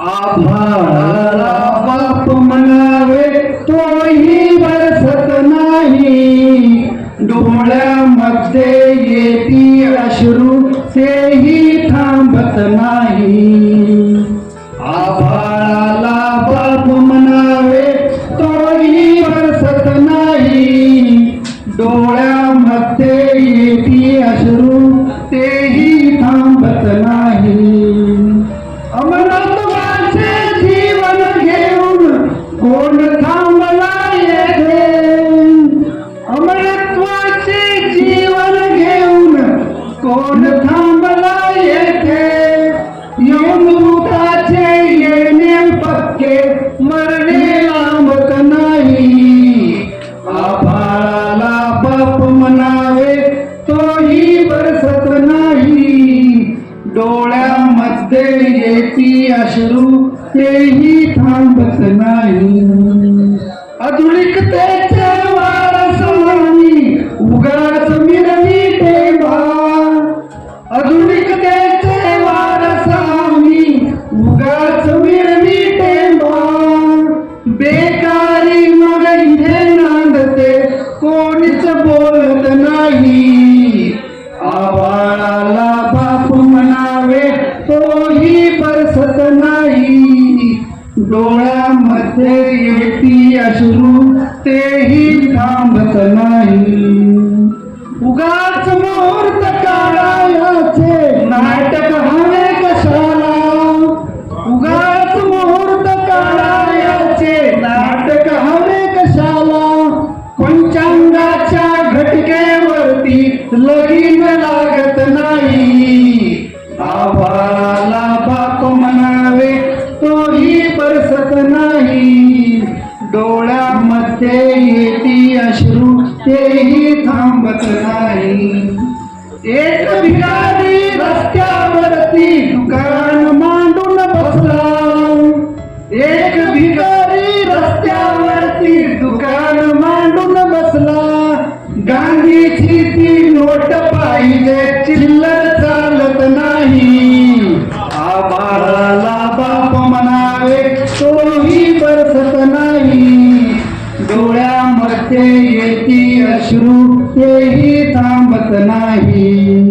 आभाळाला बाप म्हणावे तोही बरसत नाही. डोळ्यामध्ये येती अश्रू तेही थांबत नाही. डोळ्यामध्ये येती अश्रू तेही थांबत नाही. பேருக்கு பேரை डोळ्यामध्ये येती अश्रू तेही थांबत नाही उगाच मुहूर्त काढायचे नाटक हवे कशाला? उगाच मुहूर्त काढायचे नाटक हवे कशाला? पंचांगाच्या घटकेवरती लगीन लागत नाही ती अश्रू तेही थांबत नाही. एक भिकारी रस्त्यावरती दुकान मांडून बसला. एक भिकारी रस्त्यावरती दुकान मांडून बसला. गांधीची ती नोट पाहिजे चिल्लर चालत नाही. आभाराला बाप म्हणावे तोही बरसत नाही. तेही थांबत नाही.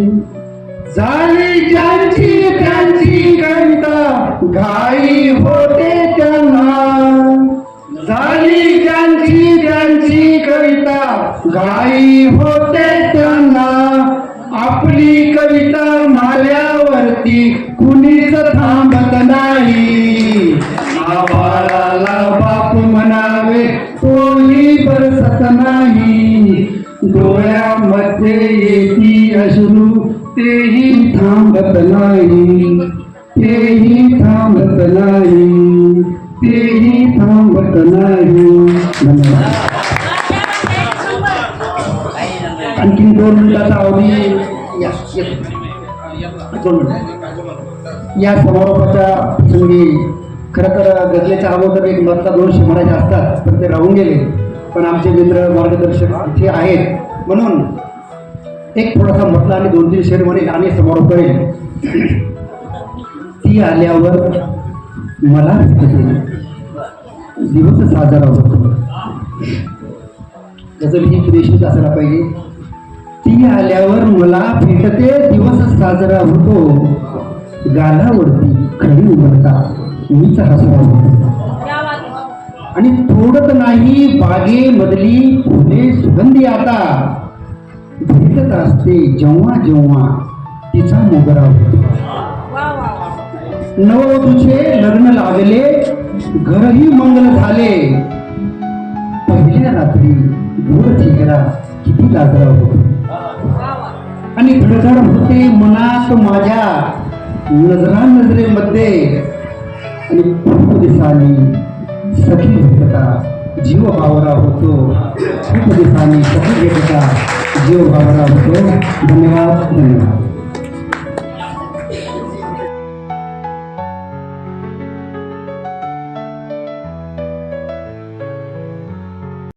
झाली ज्यांची त्यांची कविता घाई होते त्यांना. झाली ज्यांची त्यांची कविता घाई होते त्यांना. आपली कविता माल्यावरती कुणीच सुरू तेही थांबत नाही. तेही थांबत नाही. तेही थांबत नाही. आणखी दोन मिनिटाचा अवधी या दोन या समारोपाच्या प्रसंगी खरं तर गजलेच्या अगोदर एक मधला दोन म्हणायचे असतात पण ते राहून गेले. पण आमचे मित्र मार्गदर्शक इथे आहेत. म्हणून एक थोडासा म्हटला आणि दोन तीन शेर म्हणेल आणि समारोप करेल ती आल्यावर मला दिवस साजरा होतो त्याचं मी प्रेषित असायला पाहिजे. ती आल्यावर मला भेटते दिवस साजरा होतो. गालावरती खरी उमरता मीच हसरा होतो. आणि तोडत नाही बागेमधली फुले सुगंधी आता. भेटत असते जेव्हा जेव्हा तिचा मोगरा होतो. नववधूचे लग्न लागले घरही मंगल झाले. पहिल्या रात्री गोड चेहरा किती लाजरा होतो. आणि धडधड होते मनात माझ्या नजरा नजरेमध्ये आणि खूप दिसानी सखी भेटता जीव भावरा होतो खूप दिसानी सखी भेटता जीव भावरा होतो धन्यवाद धन्यवाद